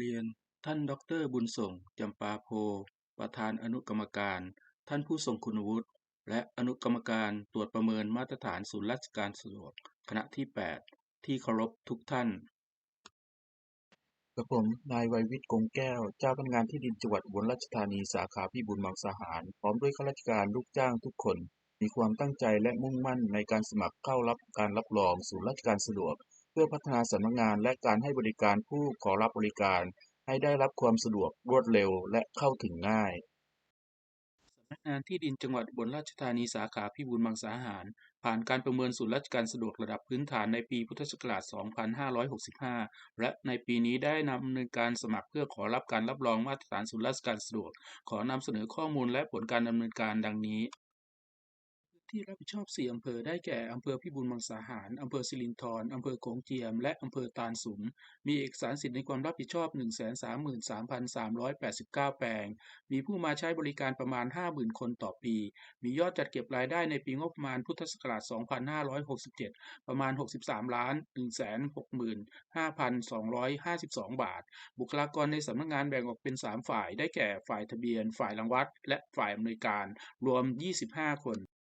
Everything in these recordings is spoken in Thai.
เรียนท่านดอกเตอรบุญส่งจำปาโพ ประธานอนุกรรมการ ท่านผู้ทรงคุณวุฒิและอนุกรรมการตรวจประเมินมาตรฐานศูนย์ราชการสะดวกคณะที่ 8 ที่เคารพทุกท่านกับผมนายไวยวิทย์กงแก้ว เจ้าพนักงานที่ดินจังหวัดอุบลราชธานีสาขาพิบูลมังสาหาร พร้อมด้วยข้าราชการลูกจ้างทุกคน มีความตั้งใจและมุ่งมั่นในการสมัครเข้ารับการรับรองศูนย์ราชการสะดวก พื่อพัฒนาสำนักงานและการให้บริการผู้ขอรับบริการ ให้ได้รับความสะดวกรวดเร็วและเข้าถึงง่ายสำนักงานที่ดินจังหวัดอุบลราชธานีสาขาพิบูลมังสาหาร ผ่านการประเมินศูนย์ราชการสะดวกระดับพื้นฐานในปีพุทธศักราช 2565 และในปีนี้ได้ดำเนินการสมัครเพื่อขอรับการรับรองมาตรฐานศูนย์ราชการสะดวก ขอนำเสนอข้อมูลและผลการดำเนินการดังนี้ ที่รับผิดชอบ 4 อำเภอได้แก่ อำเภอพิบูลมังสาหาร อำเภอสิรินธรอำเภอโขงเจียม และอำเภอตาลสุม มีเอกสารสิทธิในความรับผิดชอบ 133,389 แปลง มีผู้มาใช้บริการประมาณ 50,000 คนต่อปี มียอดจัดเก็บรายได้ในปีงบประมาณพุทธศักราช 2567 ประมาณ 63 165,252 บาท บุคลากรในสำนักงานแบ่งออกเป็น 3 ฝ่าย ได้แก่ฝ่ายทะเบียน ฝ่ายรังวัด และฝ่ายอำนวยการ รวม 25 คนสำนั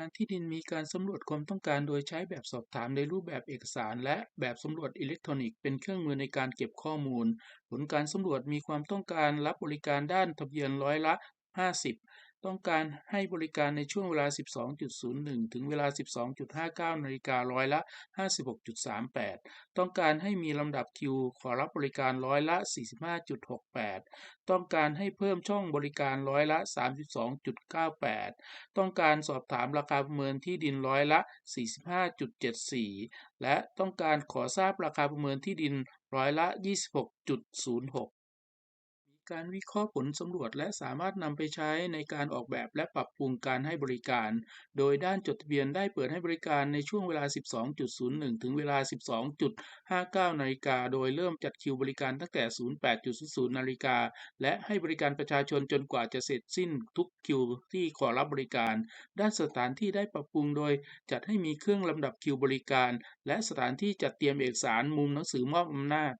กานที่ดินมีการสำรวจความต้องการโดยใช้แบบสอบถามในรูปแบบเอกสาร และแบบสำรวจอิเล็กทรอนิกส์เป็นเครื่องมือในการเก็บข้อมูล ผลการสำรวจมีความต้องการรับบริการด้านทะเบียนร้อยละ 50 ต้องการให้บริการในช่วงเวลา 12.01 ถึงเวลา 12.59 นาฬิการ้อยละ 56.38 ต้องการให้มีลำดับคิวขอรับบริการร้อยละ 45.68 ต้องการให้เพิ่มช่องบริการร้อยละ 32.98 ต้องการสอบถามราคาประเมินที่ดินร้อยละ 45.74 และต้องการขอทราบราคาประเมินที่ดินร้อยละ 26.06 การวิเคราะห์ผลสำรวจ และสามารถนำไปใช้ในการออกแบบและปรับปรุงการให้บริการ โดยด้านจดทะเบียนได้เปิดให้บริการในช่วงเวลา 12.01 ถึงเวลา 12.59 นาฬิกา โดยเริ่มจัดคิวบริการตั้งแต่ 08.00 นาฬิกา และให้บริการประชาชนจนกว่าจะเสร็จสิ้นทุกคิวที่ขอรับบริการ ด้านสถานที่ได้ปรับปรุงโดยจัดให้มีเครื่องลำดับคิวบริการ และสถานที่จัดเตรียมเอกสารมุมหนังสือมอบอำนาจ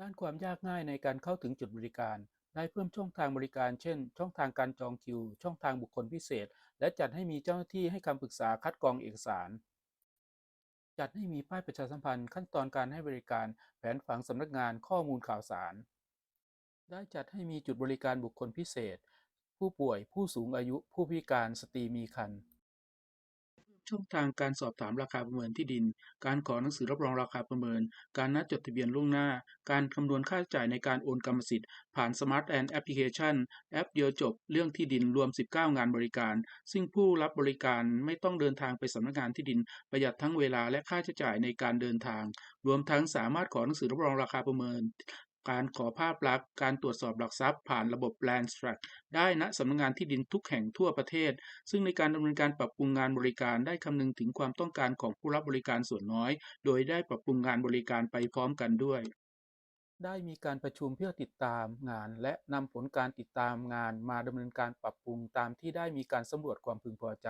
ด้านความยากง่ายในการเข้าถึงจุดบริการ ได้เพิ่มช่องทางบริการ เช่น ช่องทางการจองคิว ช่องทางบุคคลพิเศษ และจัดให้มีเจ้าหน้าที่ให้คำปรึกษาคัดกรองเอกสาร จัดให้มีป้ายประชาสัมพันธ์ ขั้นตอนการให้บริการ แผนผังสำนักงานข้อมูลข่าวสาร ได้จัดให้มีจุดบริการบุคคลพิเศษ ผู้ป่วย ผู้สูงอายุ ผู้พิการ สตรีมีครรภ์ ช่องทางการสอบถามราคาประเมินที่ดิน การขอหนังสือรับรองราคาประเมิน การนัดจดทะเบียนล่วงหน้า การคำนวณค่าใช้จ่ายในการโอนกรรมสิทธิ์ ผ่าน Smart and Application แอปเดียวจบเรื่องที่ดินรวม 19 งานบริการ ซึ่งผู้รับบริการไม่ต้องเดินทางไปสำนักงานที่ดิน ประหยัดทั้งเวลาและค่าใช้จ่ายในการเดินทาง รวมทั้งสามารถขอหนังสือรับรองราคาประเมิน การขอภาพลักษณ์ การตรวจสอบหลักทรัพย์ผ่านระบบ Land Track ได้ณสำนักงานที่ดินทุกแห่งทั่วประเทศ ซึ่งในการดำเนินการปรับปรุงงานบริการได้คำนึงถึงความต้องการของผู้รับบริการส่วนน้อย โดยได้ปรับปรุงงานบริการไปพร้อมกันด้วยได้มีการประชุมเพื่อติดตามงาน และนำผลการติดตามงานมาดำเนินการปรับปรุงตามที่ได้มีการสำรวจความพึงพอใจ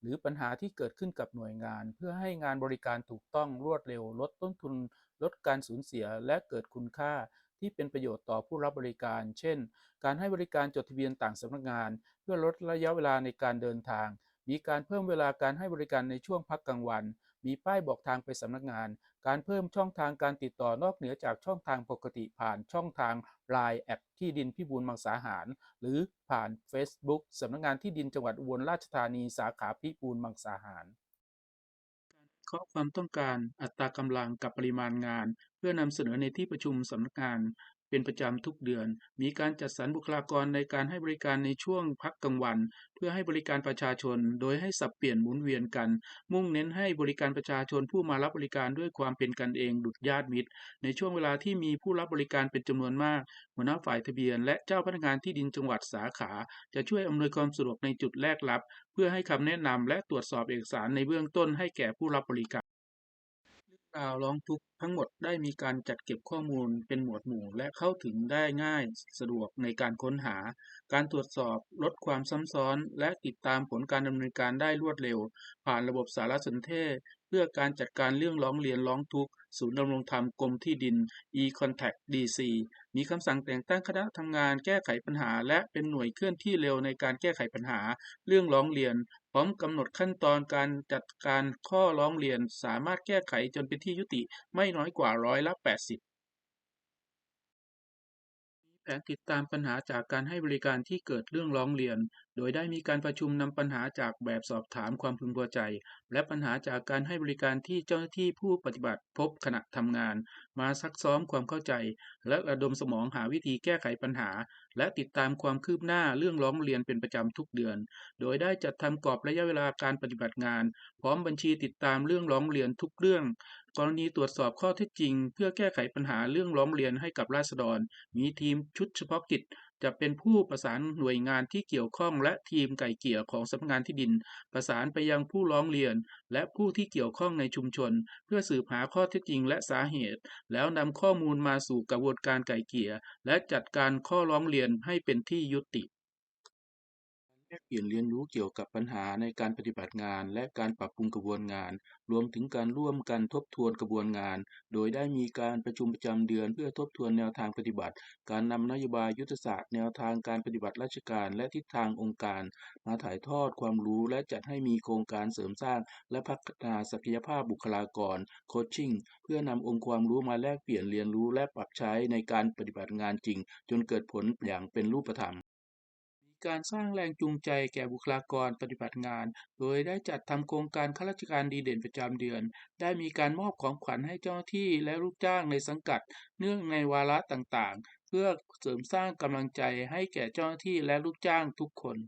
หรือปัญหาที่เกิดขึ้นกับหน่วยงาน เพื่อให้งานบริการถูกต้องรวดเร็ว ลดต้นทุน ลดการสูญเสียและเกิดคุณค่า ที่เป็นประโยชน์ต่อผู้รับบริการ เช่น การให้บริการจดทะเบียนต่างสำนักงาน เพื่อลดระยะเวลาในการเดินทาง มีการเพิ่มเวลาการให้บริการในช่วงพักกลางวัน มีป้ายบอกทางไปสำนักงาน การเพิ่มช่องทางการติดต่อนอกเหนือจากช่องทางปกติผ่านช่องทาง LINE แอดที่ดินพิบูลมังสาหาร หรือผ่าน Facebook สำนักงานที่ดินจังหวัดอุบลราชธานีสาขาพิบูลมังสาหาร เคราะห์ความต้องการ อัตรากำลัง กับปริมาณงาน เพื่อนำเสนอในที่ประชุมสำนักงาน เป็นประจำทุกเดือน มีการจัดสรรบุคลากรในการให้บริการในช่วงพักกลางวัน เพื่อให้บริการประชาชน โดยให้สับเปลี่ยนหมุนเวียนกัน มุ่งเน้นให้บริการประชาชนผู้มารับบริการด้วยความเป็นกันเองดุจญาติมิตร ในช่วงเวลาที่มีผู้รับบริการเป็นจำนวนมาก หัวหน้าฝ่ายทะเบียน และเจ้าพนักงานที่ดินจังหวัดสาขา จะช่วยอำนวยความสะดวกในจุดแรกรับ เพื่อให้คำแนะนำและตรวจสอบเอกสารในเบื้องต้นให้แก่ผู้รับบริการ เรื่าวร้องทุกข์ทั้งหมดได้มีการจัดเก็บข้อมูลเป็นหมวดหมู่ และเข้าถึงได้ง่ายสะดวกในการค้นหา การตรวจสอบ ลดความซ้ำซ้อน และติดตามผลการดำเนินการได้รวดเร็ว ผ่านระบบสารสนเทศ เพื่อการจัดการเรื่องร้องเรียนร้องทุกข์ศูนย์ดำรงธรรมกรมที่ดิน e-contact dc มีคำสั่งแต่งตั้งคณะทำงานแก้ไขปัญหา และเป็นหน่วยเคลื่อนที่เร็วในการแก้ไขปัญหา เรื่องร้องเรียน พร้อมกำหนดขั้นตอนการจัดการข้อร้องเรียนสามารถแก้ไขจนเป็นที่ยุติไม่น้อยกว่าร้อยละ 80มีแผนติดตามปัญหาจากการให้บริการที่เกิดเรื่องร้องเรียน โดยได้มีการประชุมนำปัญหาจากแบบสอบถามความพึงพอใจ และปัญหาจากการให้บริการที่เจ้าหน้าที่ผู้ปฏิบัติพบขณะทำงาน มาซักซ้อมความเข้าใจ และระดมสมองหาวิธีแก้ไขปัญหา และติดตามความคืบหน้าเรื่องร้องเรียนเป็นประจำทุกเดือน โดยได้จัดทำกรอบระยะเวลาการปฏิบัติงาน พร้อมบัญชีติดตามเรื่องร้องเรียนทุกเรื่องกรณีตรวจสอบข้อเท็จจริง เพื่อแก้ไขปัญหาเรื่องร้องเรียนให้กับราษฎร มีทีมชุดเฉพาะกิจ จะเป็นผู้ประสานหน่วยงานที่เกี่ยวข้องและทีมไก่เกี่ยของสำนักงานที่ดิน ประสานไปยังผู้ร้องเรียน และผู้ที่เกี่ยวข้องในชุมชน เพื่อสืบหาข้อเท็จจริงและสาเหตุ แล้วนำข้อมูลมาสู่กระบวนการไก่เกี่ยและจัดการข้อร้องเรียนให้เป็นที่ยุติ แลกเปลี่ยนเรียนรู้เกี่ยวกับปัญหาในการปฏิบัติงาน และการปรับปรุงกระบวนงาน รวมถึงการร่วมกันทบทวนกระบวนงาน โดยได้มีการประชุมประจำเดือน เพื่อทบทวนแนวทางปฏิบัติ การนำนโยบายยุทธศาสตร์แนวทางการปฏิบัติราชการ และทิศทางองค์การ มาถ่ายทอดความรู้ และจัดให้มีโครงการเสริมสร้าง และพัฒนาศักยภาพบุคลากรโคชชิ่งเพื่อนำองค์ความรู้มาแลกเปลี่ยนเรียนรู้และปรับใช้ในการปฏิบัติงานจริง จนเกิดผลอย่างเป็นรูปธรรม การสร้างแรงจูงใจแก่บุคลากรปฏิบัติงาน โดยได้จัดทำโครงการข้าราชการดีเด่นประจำเดือน ได้มีการมอบของขวัญให้เจ้าหน้าที่และลูกจ้างในสังกัด เนื่องในวาระต่างๆ เพื่อเสริมสร้างกำลังใจให้แก่เจ้าหน้าที่และลูกจ้างทุกคน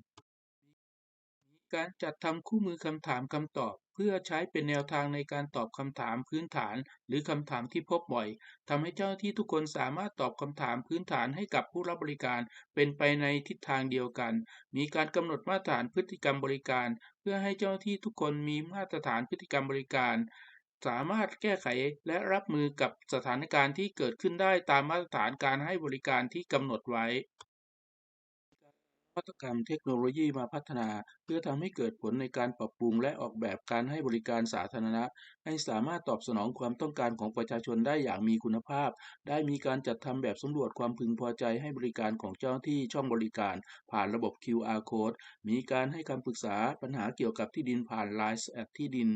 การจัดทำคู่มือคำถามคำตอบ พื่อใช้เป็นแนวทางในการตอบคำถามพื้นฐาน หรือคำถามที่พบบ่อยทำให้เจ้าหน้าที่ทุกคนสามารถตอบคำถามพื้นฐานให้กับผู้รับบริการเป็นไปในทิศทางเดียวกัน มีการกำหนดมาตรฐานพฤติกรรมบริการ เพื่อให้เจ้าหน้าที่ทุกคนมีมาตรฐานพฤติกรรมบริการ สามารถแก้ไขและรับมือกับสถานการณ์ที่เกิดขึ้นได้ตามมาตรฐานการให้บริการที่กำหนดไว้ วัตกรรมเทคโนโลยีมาพัฒนา เพื่อทำให้เกิดผลในการปรับปรุงและออกแบบการให้บริการสาธารณะ ให้สามารถตอบสนองความต้องการของประชาชนได้อย่างมีคุณภาพ ได้มีการจัดทำแบบสำรวจความพึงพอใจให้บริการของเจ้าหน้าที่ช่องบริการ ผ่านระบบ QR Code มีการให้คำปรึกษาปัญหาเกี่ยวกับที่ดินผ่าน Line แอดที่ดิน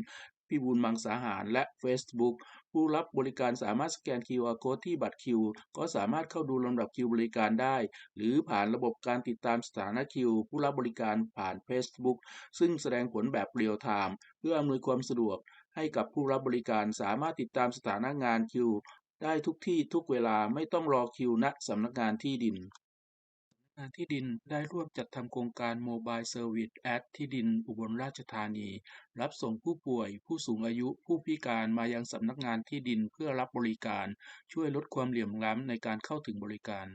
พิบูลมังสาหาร และ Facebook ผู้รับบริการสามารถสแกน QR Code ที่บัตรคิว ก็สามารถเข้าดูลำดับคิวบริการได้ หรือผ่านระบบการติดตามสถานะคิว ผู้รับบริการผ่าน Facebook ซึ่งแสดงผลแบบเรียลไทม์เพื่ออำนวยความสะดวก ให้กับผู้รับบริการสามารถติดตามสถานะงานคิว ได้ทุกที่ทุกเวลาไม่ต้องรอคิวณสำนักงานที่ดิน งานที่ดินได้ร่วมจัดทำโครงการ Mobile Service at ที่ดินอุบลราชธานี รับส่งผู้ป่วย ผู้สูงอายุ ผู้พิการมายังสำนักงานที่ดินเพื่อรับบริการ ช่วยลดความเหลื่อมล้ำในการเข้าถึงบริการ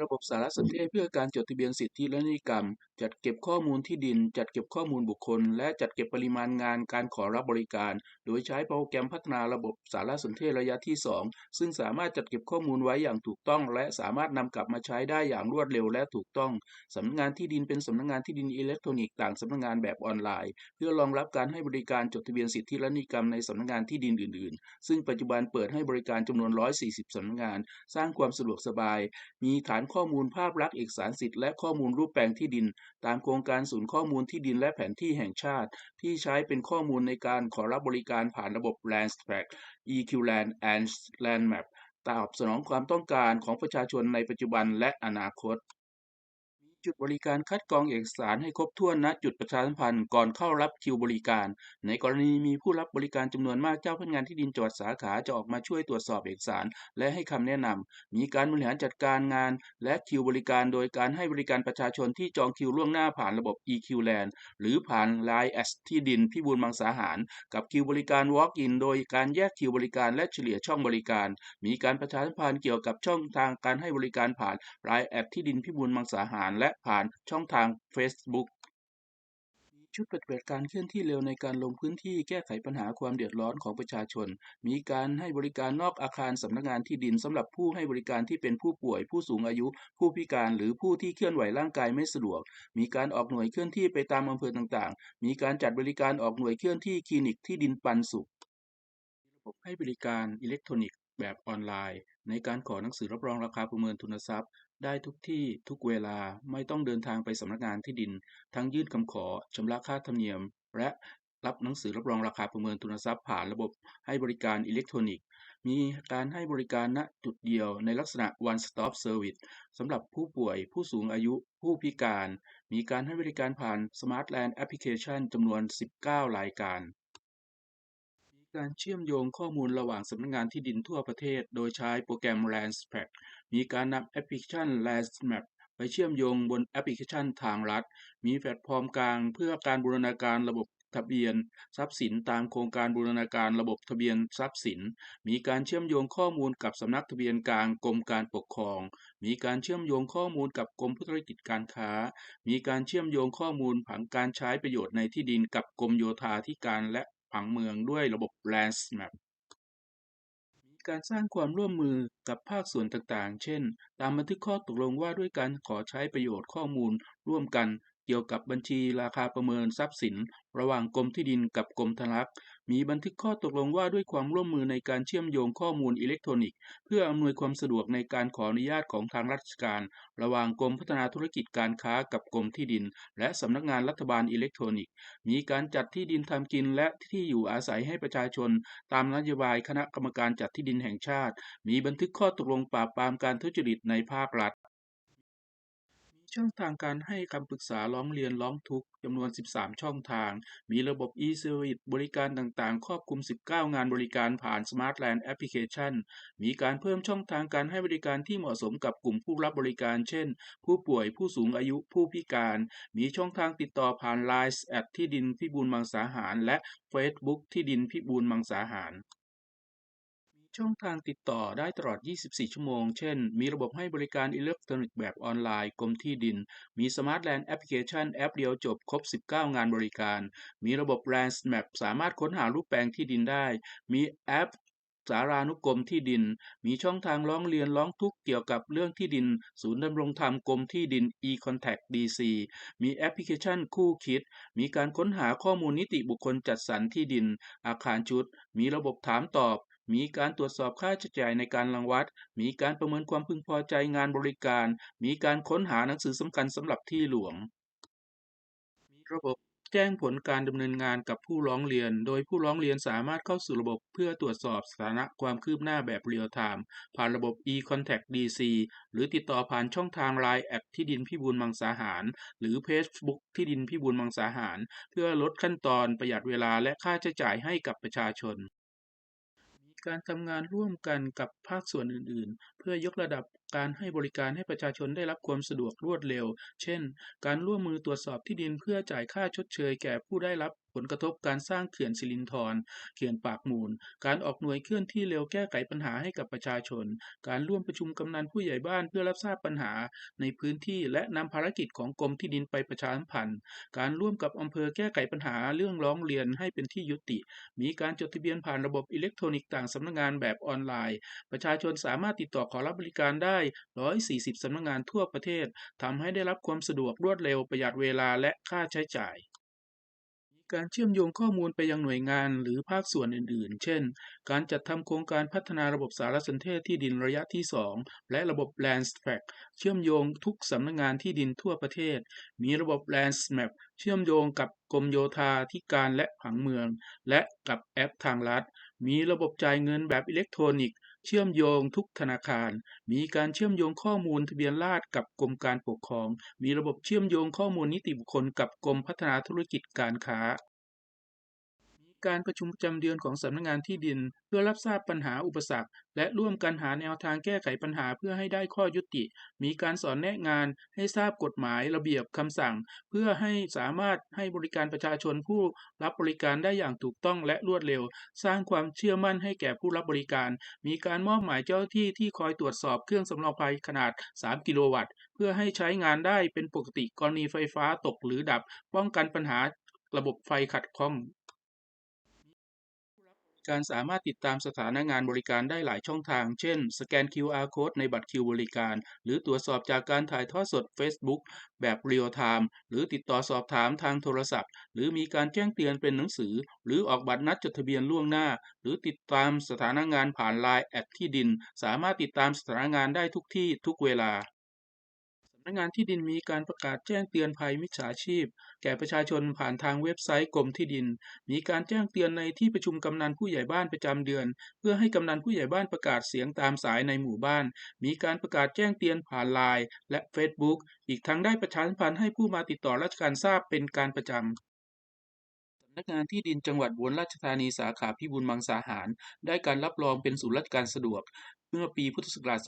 ระบบสารสนเทศเพื่อการจดทะเบียนสิทธิและนิติกรรม จัดเก็บข้อมูลที่ดิน จัดเก็บข้อมูลบุคคล และจัดเก็บปริมาณงานการขอรับบริการ โดยใช้โปรแกรมพัฒนาระบบสารสนเทศระยะที่ 2 ซึ่งสามารถจัดเก็บข้อมูลไว้อย่างถูกต้อง และสามารถนำกลับมาใช้ได้อย่างรวดเร็วและถูกต้องสำนักงานที่ดินเป็นสำนักงานที่ดินอิเล็กทรอนิกส์ต่างสำนักงานแบบออนไลน์ เพื่อรองรับการให้บริการจดทะเบียนสิทธิและนิติกรรมในสำนักงานที่ดินอื่น ๆ ซึ่งปัจจุบันเปิดให้บริการจำนวน 140สำนักงาน สร้างความสะดวกสบาย มีฐานข้อมูลภาพลักษณ์เอกสารสิทธิ์และข้อมูลรูปแปลงที่ดิน ตามโครงการศูนย์ข้อมูลที่ดินและแผนที่แห่งชาติ ที่ใช้เป็นข้อมูลในการขอรับบริการผ่านระบบ Landtrack EQLand and Landmap ตอบสนองความต้องการของประชาชนในปัจจุบันและอนาคต จุดบริการคัดกรองเอกสารให้ครบถ้วนณจุดประชาสัมพันธ์ก่อนเข้ารับคิวบริการ ในกรณีมีผู้รับบริการจำนวนมากเจ้าพนักงานที่ดินจังหวัดสาขาจะออกมาช่วยตรวจสอบเอกสาร และให้คำแนะนำมีการบริหารจัดการงาน และคิวบริการ โดยการให้บริการประชาชนที่จองคิวล่วงหน้าผ่านระบบ EQLand หรือผ่าน Line แอดที่ดินพิบูลมังสาหาร กับคิวบริการ Walk-in โดยการแยกคิวบริการและเฉลี่ยช่องบริการ มีการประชาสัมพันธ์เกี่ยวกับช่องทางการให้บริการผ่าน Line แอดที่ดินพิบูลมังสาหารและผ่านช่องทาง Facebook มีชุดปฏิบัติการเคลื่อนที่เร็วในการลงพื้นที่แก้ไขปัญหาความเดือดร้อนของประชาชน มีการให้บริการนอกอาคารสำนักงานที่ดินสำหรับผู้ให้บริการที่เป็นผู้ป่วย ผู้สูงอายุ ผู้พิการหรือผู้ที่เคลื่อนไหวร่างกายไม่สะดวก มีการออกหน่วยเคลื่อนที่ไปตามอำเภอต่างๆ มีการจัดบริการออกหน่วยเคลื่อนที่คลินิกที่ดินปันสุขระบบให้บริการอิเล็กทรอนิกส์แบบออนไลน์ ในการขอหนังสือรับรองราคาประเมินทุนทรัพย์ ได้ทุกที่ทุกเวลาไม่ต้องเดินทางไปสำนักงานที่ดิน ทั้งยื่นคำขอชำระค่าธรรมเนียม และรับหนังสือรับรองราคาประเมินทุนทรัพย์ผ่านระบบให้บริการอิเล็กทรอนิกส์ มีการให้บริการณจุดเดียวในลักษณะ one stop service สำหรับผู้ป่วย ผู้สูงอายุ ผู้พิการ มีการให้บริการผ่าน Smart Land Application จำนวน 19 รายการ การเชื่อมโยงข้อมูลระหว่างสำนักงานที่ดินทั่วประเทศ โดยใช้โปรแกรม Landspack มีการนำแอปพลิเคชัน Landsmap ไปเชื่อมโยงบนแอปพลิเคชันทางรัฐ มีแพลตฟอร์มกลางเพื่อการบูรณาการระบบทะเบียน ทรัพย์สินตามโครงการบูรณาการระบบทะเบียนทรัพย์สิน มีการเชื่อมโยงข้อมูลกับสำนักทะเบียนกลางกรมการปกครอง มีการเชื่อมโยงข้อมูลกับกรมธุรกิจการค้า มีการเชื่อมโยงข้อมูลผังการใช้ประโยชน์ในที่ดินกับกรมโยธาธิการและ ผังเมืองด้วยระบบ Landsmap มีการสร้างความร่วมมือกับภาคส่วนต่างๆ เช่น ตามบันทึกข้อตกลงว่าด้วยการขอใช้ประโยชน์ข้อมูลร่วมกัน เกี่ยวกับบัญชีราคาประเมินทรัพย์สิน ระหว่างกรมที่ดินกับกรมธนารักษ์มีบันทึกข้อตกลงว่าด้วยความร่วมมือในการเชื่อมโยงข้อมูลอิเล็กทรอนิกส์ เพื่ออำนวยความสะดวกในการขออนุญาตของทางราชการ ระหว่างกรมพัฒนาธุรกิจการค้ากับกรมที่ดิน และสำนักงานรัฐบาลอิเล็กทรอนิกส์ มีการจัดที่ดินทำกินและที่อยู่อาศัยให้ประชาชน ตามนโยบายคณะกรรมการจัดที่ดินแห่งชาติ มีบันทึกข้อตกลงปราบปรามการทุจริตในภาครัฐ ช่องทางการให้คำปรึกษาร้องเรียนร้องทุกข์จำนวน 13 ช่องทาง มีระบบ e-service บริการต่างๆ ครอบคลุม 19 งานบริการผ่าน Smart Land Application มีการเพิ่มช่องทางการให้บริการที่เหมาะสมกับกลุ่มผู้รับบริการ เช่น ผู้ป่วยผู้สูงอายุผู้พิการ มีช่องทางติดต่อผ่าน Line แอดที่ดินพิบูลมังสาหาร และ Facebook ที่ดินพิบูลมังสาหาร ช่องทางติดต่อได้ตลอด 24 ชั่วโมง เช่น มีระบบให้บริการอิเล็กทรอนิกส์แบบออนไลน์กรมที่ดิน มี Smart Land Application แอปเดียวจบครบ 19 งานบริการ มีระบบ Landsmap สามารถค้นหารูปแปลงที่ดินได้ มีแอปสารานุกรมที่ดิน มีช่องทางร้องเรียนร้องทุกข์เกี่ยวกับเรื่องที่ดิน ศูนย์ดำรงธรรมกรมที่ดิน e-contact DC มีแอปพลิเคชันคู่คิด มีการค้นหาข้อมูลนิติบุคคลจัดสรรที่ดิน อาคารชุด มีระบบถามตอบ มีการตรวจสอบค่าใช้จ่ายในการรังวัด มีการประเมินความพึงพอใจงานบริการ มีการค้นหาหนังสือสำคัญสำหรับที่หลวง มีระบบแจ้งผลการดำเนินงานกับผู้ร้องเรียน โดยผู้ร้องเรียนสามารถเข้าสู่ระบบเพื่อตรวจสอบสถานะความคืบหน้าแบบเรียลไทม์ผ่านระบบ e-contact DC หรือติดต่อผ่านช่องทาง Line แอดที่ดินพิบูลมังสาหาร หรือ Facebook ที่ดินพิบูลมังสาหาร เพื่อลดขั้นตอนประหยัดเวลาและค่าใช้จ่ายให้กับประชาชนมี การทำงานร่วมกันกับภาคส่วนอื่นๆ เพื่อยกระดับการให้บริการให้ประชาชนได้รับความสะดวกรวดเร็ว เช่น การร่วมมือตรวจสอบที่ดินเพื่อจ่ายค่าชดเชยแก่ผู้ได้รับผลกระทบการสร้างเขื่อนสิรินธรเขื่อนปากมูล การออกหน่วยเคลื่อนที่เร็วแก้ไขปัญหาให้กับประชาชน การร่วมประชุมกำนันผู้ใหญ่บ้านเพื่อรับทราบปัญหาในพื้นที่และนำภารกิจของกรมที่ดินไปประชาสัมพันธ์ การร่วมกับอำเภอแก้ไขปัญหาเรื่องร้องเรียนให้เป็นที่ยุติ มีการจดทะเบียนผ่านระบบอิเล็กทรอนิกส์ต่างสำนักงานแบบออนไลน์ ประชาชนสามารถติดต่อขอรับบริการได้140 สำนักงานทั่วประเทศทำให้ได้รับความสะดวกรวดเร็วประหยัดเวลาและค่าใช้จ่ายมีการเชื่อมโยงข้อมูลไปยังหน่วยงานหรือภาคส่วนอื่นๆ เช่น การจัดทำโครงการพัฒนาระบบสารสนเทศที่ดินระยะที่ 2 และระบบ Landspack เชื่อมโยงทุกสำนักงานที่ดินทั่วประเทศ มีระบบ Landsmap เชื่อมโยงกับกรมโยธาธิการและผังเมือง และกับแอปทางรัฐ มีระบบจ่ายเงินแบบอิเล็กทรอนิกส์ เชื่อมโยงทุกธนาคาร มีการเชื่อมโยงข้อมูลทะเบียนราษฎร์กับกรมการปกครอง มีระบบเชื่อมโยงข้อมูลนิติบุคคลกับกรมพัฒนาธุรกิจการค้า การประชุมประจำเดือนของสำนักงานที่ดิน เพื่อรับทราบปัญหาอุปสรรค และร่วมกันหาแนวทางแก้ไขปัญหาเพื่อให้ได้ข้อยุติ มีการสอนแนะงานให้ทราบกฎหมายระเบียบคำสั่ง เพื่อให้สามารถให้บริการประชาชนผู้รับบริการได้อย่างถูกต้องและรวดเร็ว สร้างความเชื่อมั่นให้แก่ผู้รับบริการ มีการมอบหมายเจ้าหน้าที่ที่คอยตรวจสอบเครื่องสำรองไฟขนาด 3 กิโลวัตต์ เพื่อให้ใช้งานได้เป็นปกติกรณีไฟฟ้าตกหรือดับ ป้องกันปัญหาระบบไฟขัดข้อง การสามารถติดตามสถานงานบริการได้หลายช่องทาง เช่น สแกน QR Code ในบัตรคิวบริการ หรือตรวจสอบจากการถ่ายทอดสด Facebook แบบเรียลไทม์หรือติดต่อสอบถามทางโทรศัพท์ หรือมีการแจ้งเตือนเป็นหนังสือ หรือออกบัตรนัดจดทะเบียนล่วงหน้า หรือติดตามสถานงานผ่าน LINE แอดที่ดิน สามารถติดตามสถานงานได้ทุกที่ทุกเวลา นักงานที่ดินมีการประกาศแจ้งเตือนภัยมิจฉาชีพ แก่ประชาชนผ่านทางเว็บไซต์กรมที่ดิน มีการแจ้งเตือนในที่ประชุมกำนันผู้ใหญ่บ้านประจำเดือน เพื่อให้กำนันผู้ใหญ่บ้านประกาศเสียงตามสายในหมู่บ้าน มีการประกาศแจ้งเตือนผ่าน LINE และ Facebook อีกทั้งได้ประชาสัมพันธ์ให้ผู้มาติดต่อราชการทราบเป็นการประจำนักงานที่ดินจังหวัดอุบลราชธานีสาขาพิบูลมังสาหาร ได้การรับรองเป็นศูนย์ราชการสะดวก เมื่อปีพุทธศักราช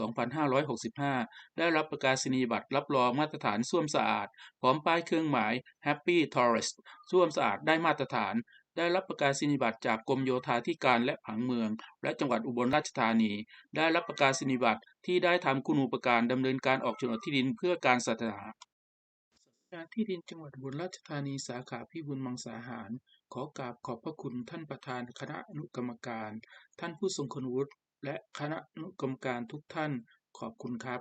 2565 ได้รับประกาศนียบัตรรับรองมาตรฐานส้วมสะอาด พร้อมป้ายเครื่องหมาย Happy Tourist ส้วมสะอาดได้มาตรฐาน ได้รับประกาศนียบัตรจากกรมโยธาธิการและผังเมือง และจังหวัดอุบลราชธานี ได้รับประกาศนียบัตรที่ได้ทำคุณูปการดำเนินการออกโฉนดที่ดินเพื่อการศาสนาสำนักานที่ดินจังหวัดอุบลราชธานีสาขาพิบูลมังสาหาร ขอกราบขอบพระคุณท่านประธานคณะอนุกรรมการ ท่านผู้ทรงคุณวุฒิ และคณะนุกรรมการทุกท่าน ขอบคุณครับ